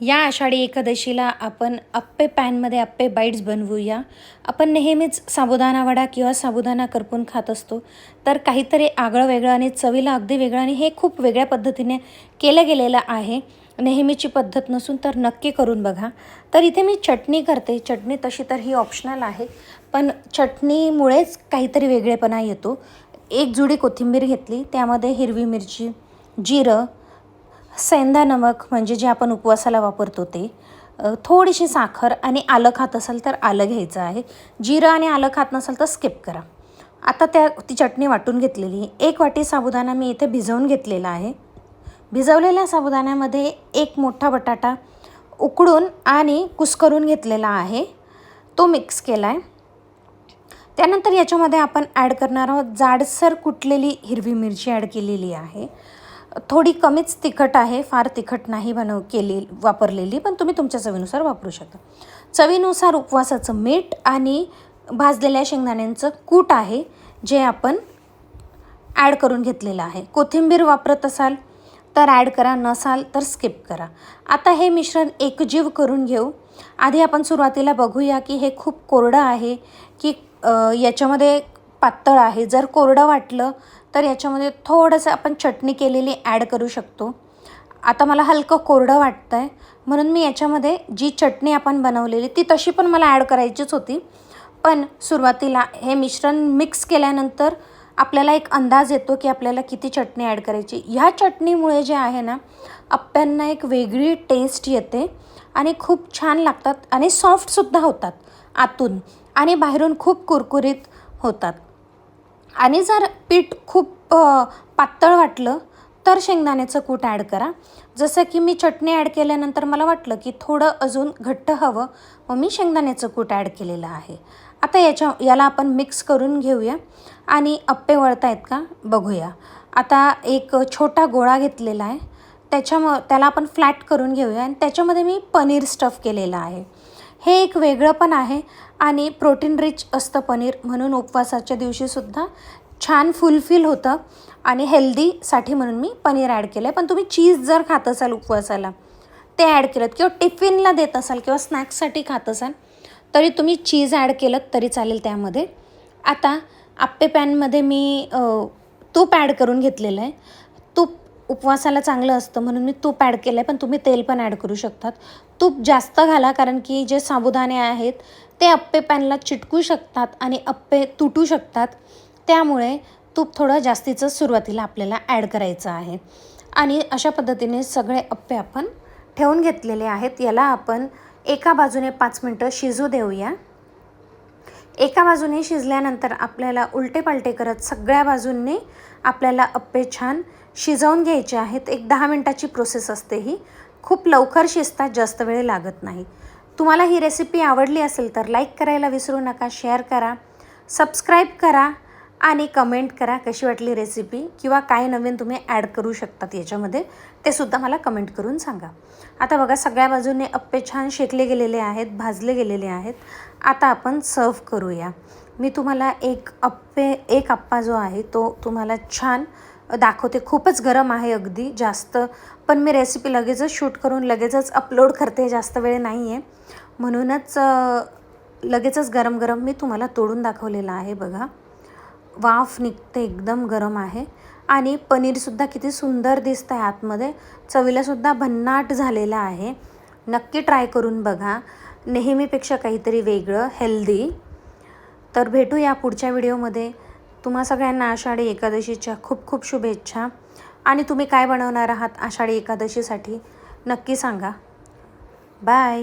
या आषाढी एकादशीला आपण अप्पे पॅनमध्ये अप्पे बाईट्स बनवूया. आपण नेहमीच साबुदाणा वडा किंवा साबुदाणा करपून खात असतो. तर काहीतरी आगळं वेगळं आणि चवीला अगदी वेगळं आणि हे खूप वेगळ्या पद्धतीने केलं गेलेलं आहे. नेहमीची पद्धत नसून तर नक्की करून बघा. तर इथे मी चटणी करते. चटणी तशी तर ही ऑप्शनल आहे. पण चटणीमुळेच काहीतरी वेगळेपणा येतो. एक जुडी कोथिंबीर घेतली. त्यामध्ये हिरवी मिरची जिरं सेंधा नमक म्हणजे जे आपण उपवासाला वापरतो ते थोडीशी साखर आणि आलं खात असाल तर आलं घ्यायचं आहे. जिरं आणि आलं खात नसाल तर स्किप करा. आता त्या ती चटणी वाटून घेतलेली. एक वाटी साबुदाणा मी इथे भिजवून घेतलेला आहे. भिजवलेल्या साबुदाण्यामध्ये एक मोठा बटाटा उकडून आणि कुस्करून घेतलेला आहे. तो मिक्स केला आहे त्यानंतर याच्यामध्ये आपण ॲड करणार आहोत जाडसर कुटलेली हिरवी मिरची ॲड केलेली आहे. थोडी कमीच तिखट आहे फार तिखट नाही बनव केली वापरलेली पण तुम्ही तुमच्या चवीनुसार वापरू शकता. चवीनुसार उपवासाचं मीठ आणि भाजलेल्या शेंगदाण्यांचं कूट आहे जे आपण ॲड करून घेतलेलं आहे. कोथिंबीर वापरत असाल तर ॲड करा नसाल तर स्किप करा. आता हे मिश्रण एकजीव करून घेऊ. आधी आपण सुरुवातीला बघूया की हे खूप कोरडं आहे की याच्यामध्ये पातळ आहे. जर कोरडं वाटलं तर याच्यामध्ये थोडंसं आपण चटणी केलेली ॲड करू शकतो. आता मला हलकं कोरडं वाटतं आहे म्हणून मी याच्यामध्ये जी चटणी आपण बनवलेली ती तशी पण मला ॲड करायचीच होती. पण सुरुवातीला हे मिश्रण मिक्स केल्यानंतर आपल्याला एक अंदाज येतो की आपल्याला किती चटणी ॲड करायची. ह्या चटणीमुळे जे आहे ना आप्यांना एक वेगळी टेस्ट येते आणि खूप छान लागतात आणि सॉफ्टसुद्धा होतात आतून आणि बाहेरून खूप कुरकुरीत होतात. आणि जर पीठ खूप पातळ वाटलं तर शेंगदाण्याचं कूट ॲड करा. जसं की मी चटणी ॲड केल्यानंतर मला वाटलं की थोडं अजून घट्ट हवं मग मी शेंगदाण्याचं कूट ॲड केलेलं आहे. आता याच्या याला आपण मिक्स करून घेऊया. आणि अप्पे वळतायत का? बघूया. आता एक छोटा गोळा घेतलेला आहे. त्याच्याम त्याला आपण फ्लॅट करून घेऊया. आणि त्याच्यामध्ये मी पनीर स्टफ केलेलं आहे. हे एक वेगळं पण आहे. आणि प्रोटीन रिच असतं पनीर म्हणून उपवासाच्या दिवशीसुद्धा छान फुलफिल होतं. आणि हेल्दीसाठी म्हणून मी पनीर ॲड केलं आहे पण तुम्ही चीज जर खात असाल उपवासाला ते ॲड केलं किंवा टिफिनला देत असाल किंवा स्नॅक्ससाठी खात असाल तरी तुम्ही चीज ॲड केलं तरी चालेल त्यामध्ये. आता आप्पे पॅनमध्ये मी तूप ॲड करून घेतलेलं आहे. उपवासाला चांगलं असतं म्हणून मी तूप ॲड केलं आहे पण तुम्ही तेल पण ॲड करू शकतात. तूप जास्त घाला कारण की जे साबुदाणे आहेत ते अप्पे पॅनला चिटकू शकतात आणि अप्पे तुटू शकतात. त्यामुळे तूप थोडं जास्तीचं सुरुवातीला आपल्याला ॲड करायचं आहे. आणि अशा पद्धतीने सगळे अप्पे आपण ठेवून घेतलेले आहेत. याला आपण एका बाजूने पाच मिनटं शिजू देऊया. एका बाजूने शिजल्यानंतर आपल्याला उलटे पालटे करत सगळ्या बाजूंनी आपल्याला अप्पे छान शिजवून घ्यायचे आहेत. एक दहा मिनटाची प्रोसेस असते ही. खूप लवकर शिजतात जास्त वेळ लागत नाही. तुम्हाला ही रेसिपी आवडली असेल तर लाईक करायला विसरू नका शेअर करा सबस्क्राईब करा आणि कमेंट करा कशी वाटली रेसिपी किंवा काय नवीन तुम्ही ॲड करू शकतात याच्यामध्ये ते सुद्धा मला कमेंट करून सांगा. आता बघा सगळ्या बाजूने अप्पे छान शेकले गेलेले आहेत भाजले गेलेले आहेत. आता आपण सर्व करूया. मी तुम्हाला एक अप्पे एक अप्पा जो आहे तो तुम्हाला छान दाखवते. खूपच गरम आहे अगदी जास्त. पण मी रेसिपी लगेचच शूट करून लगेचच अपलोड करते जास्त वेळ नाही आहे म्हणूनच लगेचच गरम गरम मी तुम्हाला तोडून दाखवलेलं आहे बघा. वाफ निघते एकदम गरम आहे. आणि पनीरसुद्धा किती सुंदर दिसतं आहे आतमध्ये चवीलासुद्धा भन्नाट झालेलं आहे. नक्की ट्राय करून बघा. नेहमीपेक्षा काहीतरी वेगळं हेल्दी तर भेटूया पुढच्या व्हिडिओमध्ये. तुम्हा सगळ्यांना आषाढी एकादशीच्या खूप खूप शुभेच्छा. आणि तुम्ही काय बनवणार आहात आषाढी एकादशीसाठी नक्की सांगा. बाय